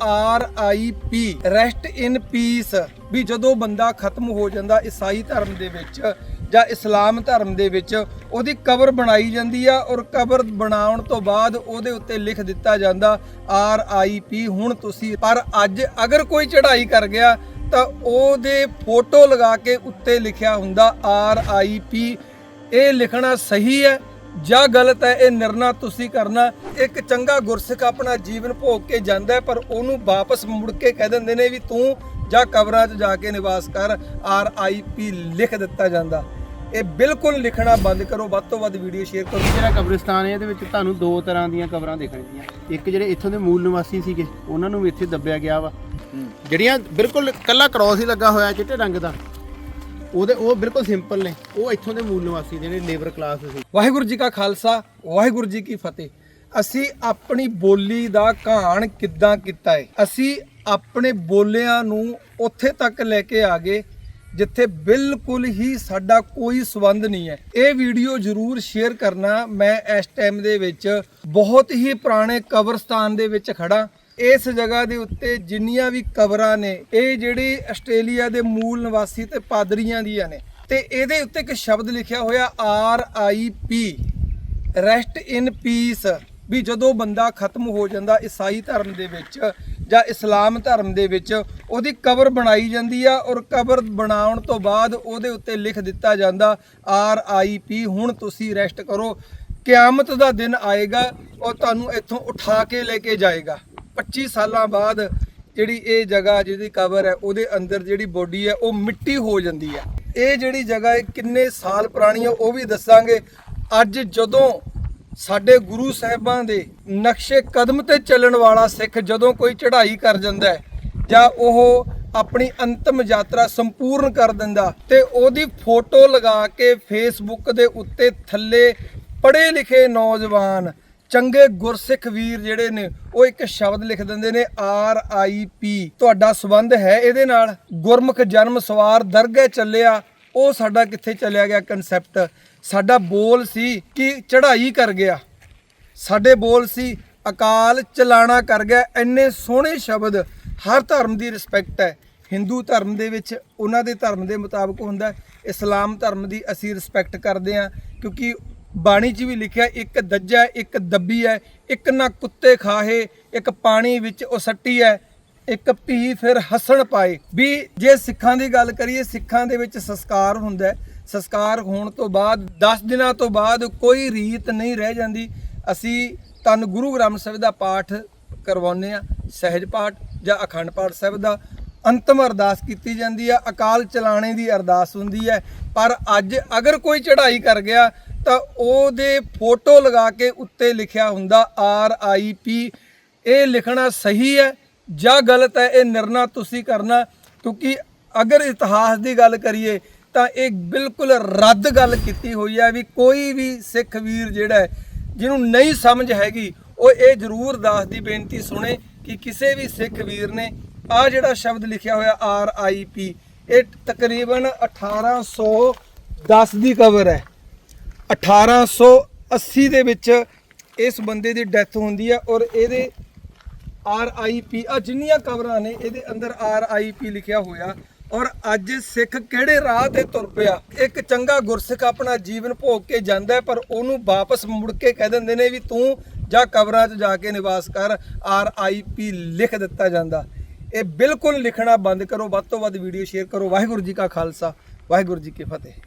R I P rest in peace ਵੀ ਜਦੋਂ ਬੰਦਾ ਖਤਮ ਹੋ ਜਾਂਦਾ ਈਸਾਈ ਧਰਮ ਦੇ ਵਿੱਚ ਜਾਂ ਇਸਲਾਮ ਧਰਮ ਦੇ ਵਿੱਚ, ਉਹਦੀ ਕਬਰ ਬਣਾਈ ਜਾਂਦੀ ਆ ਔਰ ਕਬਰ ਬਣਾਉਣ ਤੋਂ ਬਾਅਦ ਉਹਦੇ ਉੱਤੇ ਲਿਖ ਦਿੱਤਾ ਜਾਂਦਾ ਆਰ ਆਈ ਪੀ। ਹੁਣ ਤੁਸੀਂ, ਪਰ ਅੱਜ ਅਗਰ ਕੋਈ ਚੜ੍ਹਾਈ ਕਰ ਗਿਆ, ਤਾਂ ਉਹਦੇ ਫੋਟੋ ਲਗਾ ਕੇ ਉੱਤੇ ਲਿਖਿਆ ਹੁੰਦਾ ਆਰ ਆਈ ਪੀ। ਇਹ ਲਿਖਣਾ ਸਹੀ ਹੈ ਜਾਂ ਗਲਤ ਹੈ ਇਹ ਨਿਰਣਾ ਤੁਸੀਂ ਕਰਨਾ ਇੱਕ ਚੰਗਾ ਗੁਰਸਿੱਖ ਆਪਣਾ ਜੀਵਨ ਭੋਗ ਕੇ ਜਾਂਦਾ ਪਰ ਉਹਨੂੰ ਵਾਪਸ ਮੁੜ ਕੇ ਕਹਿ ਦਿੰਦੇ ਨੇ ਵੀ ਤੂੰ ਜਾਂ ਕਬਰਾਂ 'ਚ ਜਾ ਕੇ ਨਿਵਾਸ ਕਰ ਆਰ ਆਈ ਪੀ ਲਿਖ ਦਿੱਤਾ ਜਾਂਦਾ। ਇਹ ਬਿਲਕੁਲ ਲਿਖਣਾ ਬੰਦ ਕਰੋ ਵੱਧ ਤੋਂ ਵੱਧ ਵੀਡੀਓ ਸ਼ੇਅਰ ਕਰੋ। ਜਿਹੜਾ ਕਬਰਿਸਤਾਨ ਹੈ ਇਹਦੇ ਵਿੱਚ ਤੁਹਾਨੂੰ ਦੋ ਤਰ੍ਹਾਂ ਦੀਆਂ ਕਬਰਾਂ ਦੇਖਣਗੀਆਂ ਇੱਕ ਜਿਹੜੇ ਇੱਥੋਂ ਦੇ ਮੂਲ ਨਿਵਾਸੀ ਸੀਗੇ ਉਹਨਾਂ ਨੂੰ ਵੀ ਇੱਥੇ ਦੱਬਿਆ ਗਿਆ ਵਾ। ਜਿਹੜੀਆਂ ਬਿਲਕੁਲ ਕੱਲਾ ਕ੍ਰੋਸ ਹੀ ਲੱਗਾ ਹੋਇਆ ਚਿੱਟੇ ਰੰਗ ਦਾ। ਉਹਦੇ ਉਹ ਬਿਲਕੁਲ ਸਿੰਪਲ ਨੇ। ਉਹ ਇੱਥੋਂ ਦੇ ਮੂਲ ਨਿਵਾਸੀ ਜਿਹੜੇ ਲੇਬਰ ਕਲਾਸ ਸੀ। ਵਾਹਿਗੁਰੂ ਜੀ ਕਾ ਖਾਲਸਾ, ਵਾਹਿਗੁਰੂ ਜੀ ਕੀ ਫਤਿਹ। ਅਸੀਂ ਆਪਣੀ ਬੋਲੀ ਦਾ ਕਹਾਣ ਕਿੱਦਾਂ ਕੀਤਾ ਹੈ ਅਸੀਂ ਆਪਣੇ ਬੋਲਿਆਂ ਨੂੰ ਉੱਥੇ ਤੱਕ ਲੈ ਕੇ ਆ ਗਏ, ਜਿੱਥੇ ਬਿਲਕੁਲ ਹੀ ਸਾਡਾ ਕੋਈ ਸਬੰਧ ਨਹੀਂ ਹੈ। ਇਹ ਵੀਡੀਓ ਜਰੂਰ ਸ਼ੇਅਰ ਕਰਨਾ। ਮੈਂ ਇਸ ਟਾਈਮ ਦੇ ਵਿੱਚ ਬਹੁਤ ਹੀ ਪੁਰਾਣੇ ਕਬਰਸਤਾਨ ਦੇ ਵਿੱਚ ਖੜਾ ਇਸ ਜਗ੍ਹਾ ਦੇ ਉੱਤੇ ਜਿੰਨੀਆਂ ਵੀ ਕਬਰਾਂ ਨੇ, ਇਹ ਜਿਹੜੇ ਆਸਟ੍ਰੇਲੀਆ ਦੇ ਮੂਲ ਨਿਵਾਸੀ ਤੇ ਪਾਦਰੀਆਂ ਦੀਆਂ ਨੇ, ਤੇ ਇਹਦੇ ਉੱਤੇ ਇੱਕ ਸ਼ਬਦ ਲਿਖਿਆ ਹੋਇਆ R I P rest in peace ਵੀ ਜਦੋਂ ਬੰਦਾ ਖਤਮ ਹੋ ਜਾਂਦਾ ਈਸਾਈ ਧਰਮ ਦੇ ਵਿੱਚ ਜਾਂ ਇਸਲਾਮ ਧਰਮ ਦੇ ਵਿੱਚ, ਉਹਦੀ ਕਬਰ ਬਣਾਈ ਜਾਂਦੀ ਆ ਔਰ ਕਬਰ ਬਣਾਉਣ ਤੋਂ ਬਾਅਦ ਉਹਦੇ ਉੱਤੇ ਲਿਖ ਦਿੱਤਾ ਜਾਂਦਾ ਆਰ ਆਈ ਪੀ ਹੁਣ ਤੁਸੀਂ ਰੈਸਟ ਕਰੋ। ਕਿਆਮਤ ਦਾ ਦਿਨ ਆਏਗਾ ਉਹ ਤੁਹਾਨੂੰ ਇੱਥੋਂ ਉਠਾ ਕੇ ਲੈ ਕੇ ਜਾਏਗਾ। 25 ਸਾਲਾਂ ਬਾਅਦ ਜਿਹੜੀ ਇਹ ਜਗ੍ਹਾ ਜਿਹਦੀ ਕਬਰ ਹੈ, ਉਹਦੇ ਅੰਦਰ ਜਿਹੜੀ ਬੋਡੀ ਹੈ, ਉਹ ਮਿੱਟੀ ਹੋ ਜਾਂਦੀ ਹੈ। ਇਹ ਜਿਹੜੀ ਜਗ੍ਹਾ ਹੈ, ਕਿੰਨੇ ਸਾਲ ਪੁਰਾਣੀ ਹੈ, ਉਹ ਵੀ ਦੱਸਾਂਗੇ। ਅੱਜ ਜਦੋਂ ਸਾਡੇ ਗੁਰੂ ਸਾਹਿਬਾਂ ਦੇ ਨਕਸ਼ੇ ਕਦਮ ਤੇ ਚੱਲਣ ਵਾਲਾ ਸਿੱਖ ਜਦੋਂ ਕੋਈ ਚੜ੍ਹਾਈ ਕਰ ਜਾਂਦਾ ਹੈ, ਜਾਂ ਉਹ ਆਪਣੀ ਅੰਤਮ ਯਾਤਰਾ ਸੰਪੂਰਨ ਕਰ ਦਿੰਦਾ, ਤੇ ਉਹਦੀ ਫੋਟੋ ਲਗਾ ਕੇ ਫੇਸਬੁੱਕ ਦੇ ਉੱਤੇ ਥੱਲੇ ਪੜ੍ਹੇ ਲਿਖੇ ਨੌਜਵਾਨ ਚੰਗੇ ਗੁਰਸਿੱਖ ਵੀਰ ਜਿਹੜੇ ਨੇ, ਉਹ ਇੱਕ ਸ਼ਬਦ ਲਿਖ ਦਿੰਦੇ ਨੇ ਆਰ ਆਈ ਪੀ ਤੁਹਾਡਾ ਸਬੰਧ ਹੈ ਇਹਦੇ ਨਾਲ। ਗੁਰਮੁਖ ਜਨਮ ਸਵਾਰ ਦਰਗਹਿ ਚੱਲਿਆ, ਉਹ ਸਾਡਾ ਕਿੱਥੇ ਚੱਲਿਆ ਗਿਆ ਕਨਸੈਪਟ ਸਾਡਾ ਬੋਲ ਸੀ ਕਿ ਚੜ੍ਹਾਈ ਕਰ ਗਿਆ। ਸਾਡੇ ਬੋਲ ਸੀ, ਅਕਾਲ ਚਲਾਣਾ ਕਰ ਗਿਆ। ਇੰਨੇ ਸੋਹਣੇ ਸ਼ਬਦ, ਹਰ ਧਰਮ ਦੀ ਰਿਸਪੈਕਟ ਹੈ। ਹਿੰਦੂ ਧਰਮ ਦੇ ਵਿੱਚ ਉਹਨਾਂ ਦੇ ਧਰਮ ਦੇ ਮੁਤਾਬਕ ਹੁੰਦਾ ਇਸਲਾਮ ਧਰਮ ਦੀ ਅਸੀਂ ਰਿਸਪੈਕਟ ਕਰਦੇ ਹਾਂ, ਕਿਉਂਕਿ ਬਾਣੀ 'ਚ ਵੀ ਲਿਖਿਆ, ਇੱਕ ਦੱਜਾ, ਇੱਕ ਦੱਬੀ ਹੈ ਇੱਕ ਨਾ ਕੁੱਤੇ ਖਾਹੇ, ਇੱਕ ਪਾਣੀ ਵਿੱਚ ਉਹ ਸੱਟੀ ਹੈ ਇੱਕ ਭੀ ਫਿਰ ਹੱਸਣ ਪਾਏ। ਵੀ ਜੇ ਸਿੱਖਾਂ ਦੀ ਗੱਲ ਕਰੀਏ, ਸਿੱਖਾਂ ਦੇ ਵਿੱਚ ਸੰਸਕਾਰ ਹੁੰਦਾ ਹੈ ਸੰਸਕਾਰ ਹੋਣ ਤੋਂ ਬਾਅਦ 10 ਦਿਨਾਂ ਤੋਂ ਬਾਅਦ ਕੋਈ ਰੀਤ ਨਹੀਂ ਰਹਿ ਜਾਂਦੀ। ਅਸੀਂ ਤੁਹਾਨੂੰ ਗੁਰੂ ਗ੍ਰੰਥ ਸਾਹਿਬ ਦਾ ਪਾਠ ਕਰਵਾਉਂਦੇ ਆ ਸਹਿਜ ਪਾਠ ਜਾਂ ਅਖੰਡ ਪਾਠ ਸਾਹਿਬ ਦਾ। ਅੰਤਮ ਅਰਦਾਸ ਕੀਤੀ ਜਾਂਦੀ ਆ, ਅਕਾਲ ਚਲਾਣੇ ਦੀ ਅਰਦਾਸ ਹੁੰਦੀ ਹੈ ਪਰ ਅੱਜ ਅਗਰ ਕੋਈ ਚੜ੍ਹਾਈ ਕਰ ਗਿਆ ਤਾਂ ਉਹਦੇ ਫੋਟੋ ਲਗਾ ਕੇ ਉੱਤੇ ਲਿਖਿਆ ਹੁੰਦਾ ਆਰ ਆਈ ਪੀ ਇਹ ਲਿਖਣਾ ਸਹੀ ਹੈ ਜਾਂ ਗਲਤ ਹੈ, ਇਹ ਨਿਰਣਾ ਤੁਸੀਂ ਕਰਨਾ। ਕਿਉਂਕਿ ਅਗਰ ਇਤਿਹਾਸ ਦੀ ਗੱਲ ਕਰੀਏ ਤਾਂ ਇਹ ਬਿਲਕੁਲ ਰੱਦ ਗੱਲ ਕੀਤੀ ਹੋਈ ਹੈ ਵੀ ਕੋਈ ਵੀ ਸਿੱਖ ਵੀਰ ਜਿਹੜਾ ਜਿਹਨੂੰ ਨਹੀਂ ਸਮਝ ਹੈਗੀ, ਉਹ ਇਹ ਜ਼ਰੂਰ ਦਾਸ ਦੀ ਬੇਨਤੀ ਸੁਣੇ ਕਿ ਕਿਸੇ ਵੀ ਸਿੱਖ ਵੀਰ ਨੇ ਆ ਜਿਹੜਾ ਸ਼ਬਦ ਲਿਖਿਆ ਹੋਇਆ ਆਰ ਆਈ ਪੀ ਇਹ ਤਕਰੀਬਨ 1810 ਦੀ ਕਵਰ ਹੈ। 1880 ਦੇ ਵਿੱਚ ਇਸ ਬੰਦੇ ਦੀ ਡੈਥ ਹੁੰਦੀ ਹੈ ਔਰ ਇਹਦੇ ਆਰ ਆਈ ਪੀ ਆ ਜਿੰਨੀਆਂ ਕਬਰਾਂ ਨੇ, ਇਹਦੇ ਅੰਦਰ ਆਰ ਆਈ ਪੀ ਲਿਖਿਆ ਹੋਇਆ। ਔਰ ਅੱਜ ਸਿੱਖ ਕਿਹੜੇ ਰਾਹ ਤੇ ਤੁਰ ਪਿਆ? ਇੱਕ ਚੰਗਾ ਗੁਰਸਿੱਖ ਆਪਣਾ ਜੀਵਨ ਭੋਗ ਕੇ ਜਾਂਦਾ ਪਰ ਉਹਨੂੰ ਵਾਪਸ ਮੁੜ ਕੇ ਕਹਿ ਦਿੰਦੇ ਨੇ ਵੀ ਤੂੰ ਜਾਂ ਕਬਰਾਂ 'ਚ ਜਾ ਕੇ ਨਿਵਾਸ ਕਰ, ਆਰ ਆਈ ਪੀ ਲਿਖ ਦਿੱਤਾ ਜਾਂਦਾ। ਇਹ ਬਿਲਕੁਲ ਲਿਖਣਾ ਬੰਦ ਕਰੋ, ਵੱਧ ਤੋਂ ਵੱਧ ਵੀਡੀਓ ਸ਼ੇਅਰ ਕਰੋ। ਵਾਹਿਗੁਰੂ ਜੀ ਕਾ ਖਾਲਸਾ, ਵਾਹਿਗੁਰੂ ਜੀ ਕੀ ਫਤਿਹ।